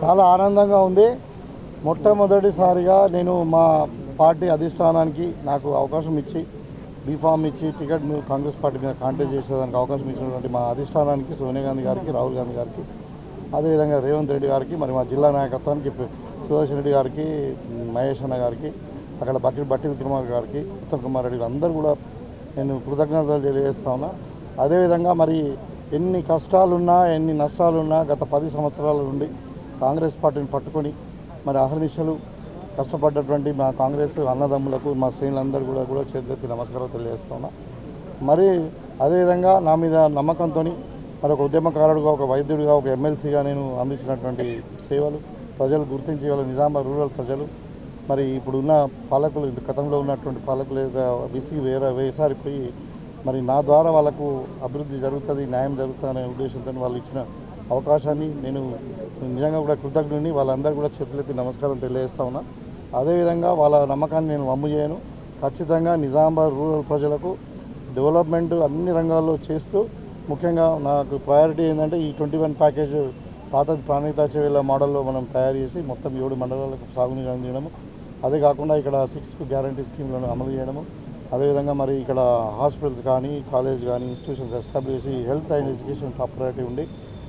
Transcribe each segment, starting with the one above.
చాలా ఆనందంగా ఉంది. మొట్టమొదటిసారిగా నేను మా పార్టీ అధిష్టానానికి నాకు అవకాశం ఇచ్చి బీఫామ్ ఇచ్చి టికెట్ కాంగ్రెస్ పార్టీ మీద కాంటాక్ట్ చేసేదానికి అవకాశం ఇచ్చినటువంటి మా అధిష్టానానికి సోనియా గాంధీ గారికి రాహుల్ గాంధీ గారికి అదేవిధంగా రేవంత్ రెడ్డి గారికి మరి మా జిల్లా నాయకత్వానికి సుదర్శన్ రెడ్డి గారికి మహేష్ అన్న గారికి అక్కడ బట్టి బట్టి విక్రమ గారికి ఉత్తమ్ కుమార్ రెడ్డి గారు అందరూ కూడా నేను కృతజ్ఞతలు తెలియజేస్తా ఉన్నా. అదేవిధంగా మరి ఎన్ని కష్టాలున్నా ఎన్ని నష్టాలున్నా గత పది సంవత్సరాల నుండి కాంగ్రెస్ పార్టీని పట్టుకొని మరి అహర్నిశలు కష్టపడ్డటువంటి మా కాంగ్రెస్ అన్నదమ్ములకు మా శ్రేణులందరూ కూడా కూడా చేతి నమస్కారం తెలియజేస్తున్నా మరి అదేవిధంగా నా మీద నమ్మకంతో మరి ఒక ఉద్యమకారుడుగా ఒక వైద్యుడిగా ఒక ఎమ్మెల్సీగా నేను అందించినటువంటి సేవలు ప్రజలు గుర్తించి వాళ్ళ నిజామాబాద్ రూరల్ ప్రజలు. మరి ఇప్పుడు ఉన్న పాలకులు గతంలో ఉన్నటువంటి పాలకులు విసిగి వేరే వేసారిపోయి మరి నా ద్వారా వాళ్ళకు అభివృద్ధి జరుగుతుంది న్యాయం జరుగుతుంది అనే ఉద్దేశంతో వాళ్ళు ఇచ్చిన అవకాశాన్ని నేను నిజంగా కూడా కృతజ్ఞుని వాళ్ళందరూ కూడా చేతులెత్తి నమస్కారం తెలియజేస్తా ఉన్నా. అదేవిధంగా వాళ్ళ నమ్మకాన్ని నేను వమ్ము చేయను. ఖచ్చితంగా నిజామాబాద్ రూరల్ ప్రజలకు డెవలప్మెంట్ అన్ని రంగాల్లో చేస్తూ ముఖ్యంగా నాకు ప్రయారిటీ ఏంటంటే ఈ ట్వంటీ వన్ ప్యాకేజ్ పాత ప్రాణిత మోడల్లో మనం తయారు చేసి మొత్తం ఏడు మండలాలకు సాగునీరు అందించడము. అదే కాకుండా ఇక్కడ సిక్స్ గ్యారంటీ స్కీమ్లను అమలు చేయడము. అదేవిధంగా మరి ఇక్కడ హాస్పిటల్స్ కానీ కాలేజ్ కానీ ఇన్స్టిట్యూషన్స్ ఎస్టాబ్లిష్ చేసి health and education top priority ఉండి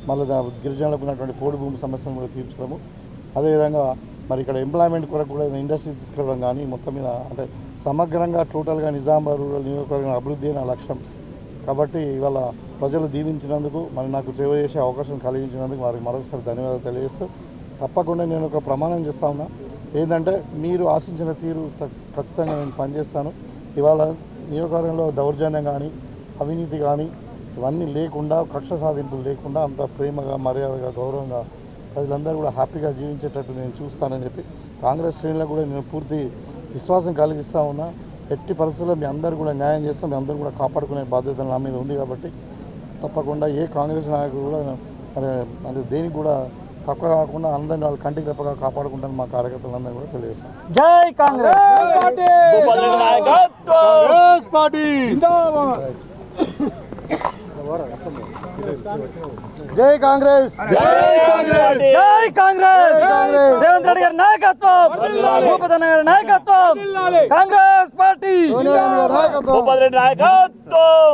మళ్ళీ గిరిజనులకు ఉన్నటువంటి పోడు భూమి సమస్యను కూడా తీర్చడము అదేవిధంగా మరి ఇక్కడ ఎంప్లాయ్మెంట్ కొరకు కూడా ఇండస్ట్రీ తీసుకురావడం కానీ మొత్తం మీద అంటే సమగ్రంగా టోటల్గా నిజామాబాద్ రూరల్ నియోజకవర్గం అభివృద్ధి నా లక్ష్యం. కాబట్టి ఇవాళ ప్రజలు దీవించినందుకు మరి నాకు సేవ చేసే అవకాశం కలిగించినందుకు వారికి మరొకసారి ధన్యవాదాలు తెలియజేస్తూ తప్పకుండా నేను ఒక ప్రమాణం చేస్తా ఉన్నా. ఏంటంటే మీరు ఆశించిన తీరు త- ఖచ్చితంగా నేను పనిచేస్తాను. ఇవాళ నియోజకవర్గంలో దౌర్జన్యం కానీ అవినీతి కానీ ఇవన్నీ లేకుండా కక్ష సాధింపులు లేకుండా అంత ప్రేమగా మర్యాదగా గౌరవంగా ప్రజలందరూ కూడా హ్యాపీగా జీవించేటట్టు నేను చూస్తానని చెప్పి కాంగ్రెస్ శ్రేణులకు కూడా నేను పూర్తి విశ్వాసం కలిగిస్తా ఉన్నా. ఎట్టి పరిస్థితుల్లో మీ అందరూ కూడా న్యాయం చేస్తాం మీ అందరూ కూడా కాపాడుకునే బాధ్యత నా మీద ఉంది కాబట్టి తప్పకుండా ఏ కాంగ్రెస్ నాయకుడు కూడా మరి అంటే దేనికి కూడా తక్కువ కాకుండా అందరిని వాళ్ళు కంటికి రెప్పగా కాపాడుకుంటాను మా కార్యకర్తలందరూ కూడా తెలియజేస్తాను జై కాంగ్రెస్! భూపతి నాయకత్వం కాంగ్రెస్ పార్టీ! జై కాంగ్రెస్ జై కాంగ్రెస్ జై కాంగ్రెస్ కాంగ్రెస్. రేవంత్ రెడ్డి గారి నాయకత్వం భూపతి గారి నాయకత్వం కాంగ్రెస్ పార్టీ సోనియా గాంధీ గారి నాయకత్వం భూపతి నాయకత్వం